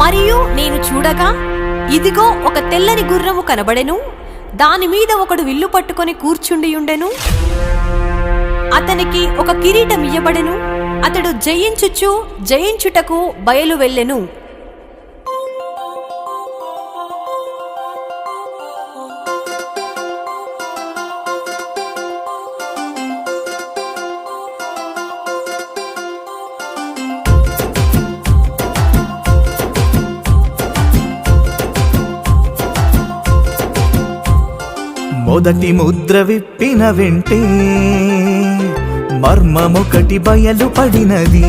మరియు నేను చూడగా ఇదిగో ఒక తెల్లని గుర్రము కనబడెను. దాని మీద ఒకడు విల్లు పట్టుకొని కూర్చుండియుండెను. అతనికి ఒక కిరీటం ఇయ్యబడెను. అతడు జయించుచు జయించుటకు బయలు వెళ్ళెను. మొదటి ముద్ర విప్పిన వెంటే మర్మమొకటి బయలు పడినది.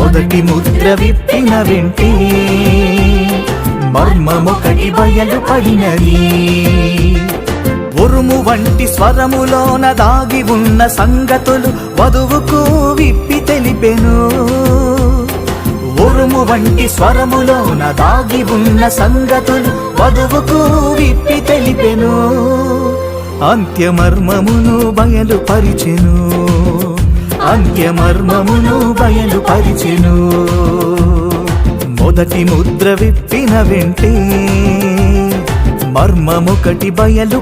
మొదటి ముద్ర విప్పిన వెంటే మర్మమొకటి బయలు పడినది. ఉరుము వంటి స్వరములోన దాగి ఉన్న సంగతులు వధువుకు విప్పి తెలిపెను. ఉరుము వంటి స్వరములోన దాగి ఉన్న సంగతులు వధువుకు విప్పి తెలిపెను. అంత్యమర్మమును బయలు పరిచెను. అంత్యమర్మమును బయలు పరిచెను. మొదటి ముద్ర విప్పిన వెంటే మర్మమొకటి బయలు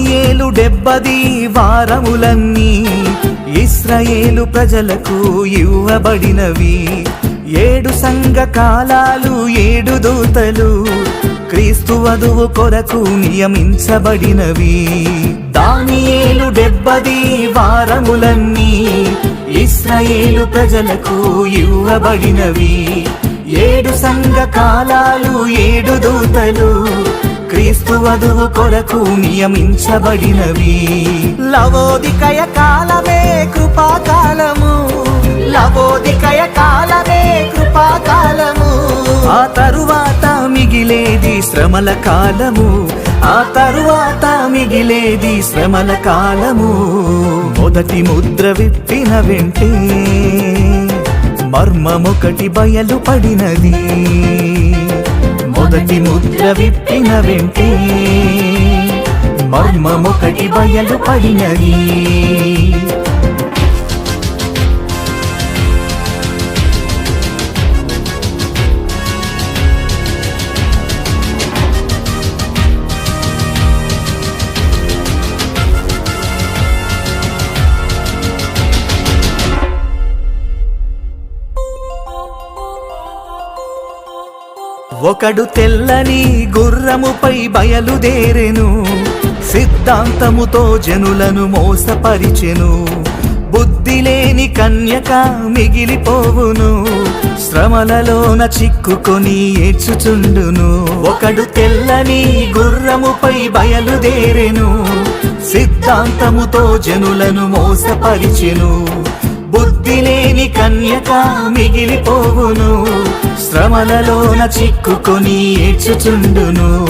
దానియేలు డెబ్బది వారములన్నీ ఇస్రాయేలు ప్రజలకు ఇవ్వబడినవి. ఏడు సంఘ కాలాలు ఏడు దూతలు క్రీస్తు వధువు కొరకు నియమించబడినవి. దానియేలు డెబ్బది వారములన్నీ ఇస్రాయేలు ప్రజలకు ఇవ్వబడినవి. ఏడు సంఘ కాలాలు ఏడు దూతలు క్రీస్తు వధువు కొరకు నియమించబడినవి. లవోదికయ కాలమే కృపాకాలము. లవోదికయ కాలమే కృపాకాలము. ఆ తరువాత మిగిలేది శ్రమల కాలము. ఆ తరువాత మిగిలేది శ్రమల కాలము. మొదటి ముద్ర విప్పిన వెంటే మర్మమొకటి బయలు పడినది మొదటి ముద్ర విప్పిన వెంటే మర్మమొకటి బయలు ఒకడు తెల్లని గుర్రముపై బయలుదేరెను సిద్ధాంతముతో జనులను మోసపరిచెను. బుద్ధి లేని కన్యక మిగిలిపోవును శ్రమలలోన చిక్కుకొని ఏడ్చుచుండును. ఒకడు తెల్లని గుర్రముపై బయలుదేరెను సిద్ధాంతముతో జనులను మోసపరిచెను. బుద్ధి లేని కన్యక మిగిలిపోవును. శ్రమలలోన చిక్కుకొని ఏడ్చుచుండును.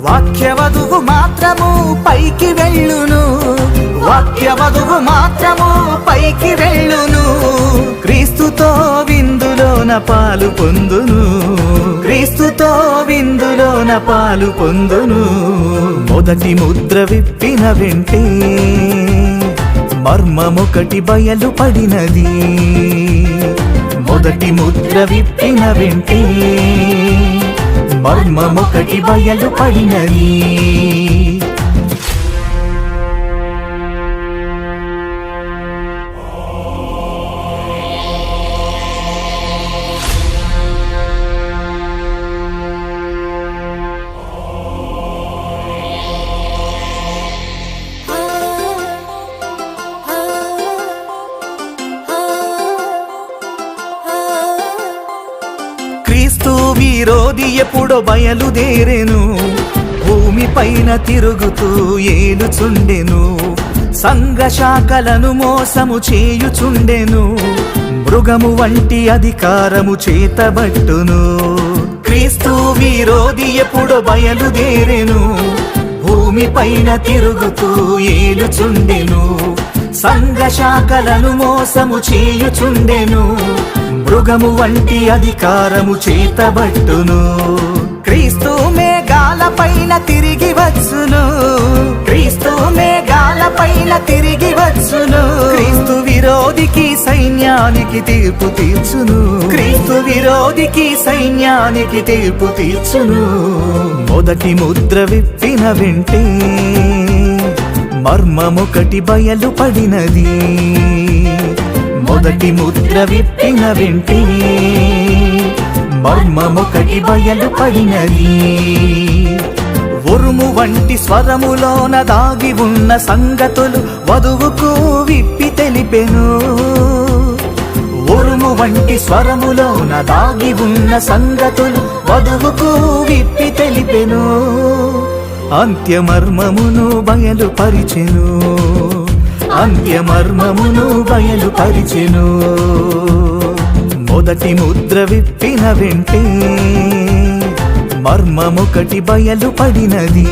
వాక్యవధువు మాత్రము పైకి వెళ్ళును. వాక్యవధువు మాత్రము పైకి వెళ్ళును. క్రీస్తుతో విందులోన పాలు పొందును. క్రీస్తుతో విందులోన పాలు పొందును. మొదటి ముద్ర విప్పిన వెంటే మర్మమొకటి బయలు పడినది. మొదటి ముద్ర విప్పిన వెంటే మర్మమొకటి బయలు పడినది. క్రీస్తు విరోధి ఎప్పుడో బయలుదేరెను. భూమి పైన తిరుగుతూ ఏలుచుండెను. సంఘ శాఖలను మోసము చేయుచుండెను. మృగము వంటి అధికారము చేతబట్టును. క్రీస్తు విరోధి ఎప్పుడు బయలుదేరెను. భూమి పైన తిరుగుతూ ఏలుచుండెను. సంఘ శాఖలను మోసము చేయుచుండెను. మృగము వంటి అధికారము చేతబట్టును. క్రీస్తు మేఘాల పైన తిరిగి వచ్చును. క్రీస్తు మేఘాల పైన తిరిగి వచ్చును. క్రీస్తు విరోధికి సైన్యానికి తీర్పు తీర్చును. క్రీస్తు విరోధికి సైన్యానికి తీర్పు తీర్చును. మొదటి ముద్ర విప్పిన వెంటే మర్మమొకటి బయలుపడినది మొదటి ముద్ర విప్పిన వెంటే మర్మమొకటి బయలుపడినది ఉరుము వంటి స్వరములోన దాగి ఉన్న సంగతులు వధువుకు విప్పి తెలిపెను. ఉరుము వంటి స్వరములోన దాగి ఉన్న సంగతులు వధువుకు విప్పి తెలిపెను. అంత్యమర్మమును బయలుపరిచెను అంత్యమర్మమును బయలుపరిచెను మొదటి ముద్ర విప్పిన వెంటే మర్మమొకటి బయలుపడినది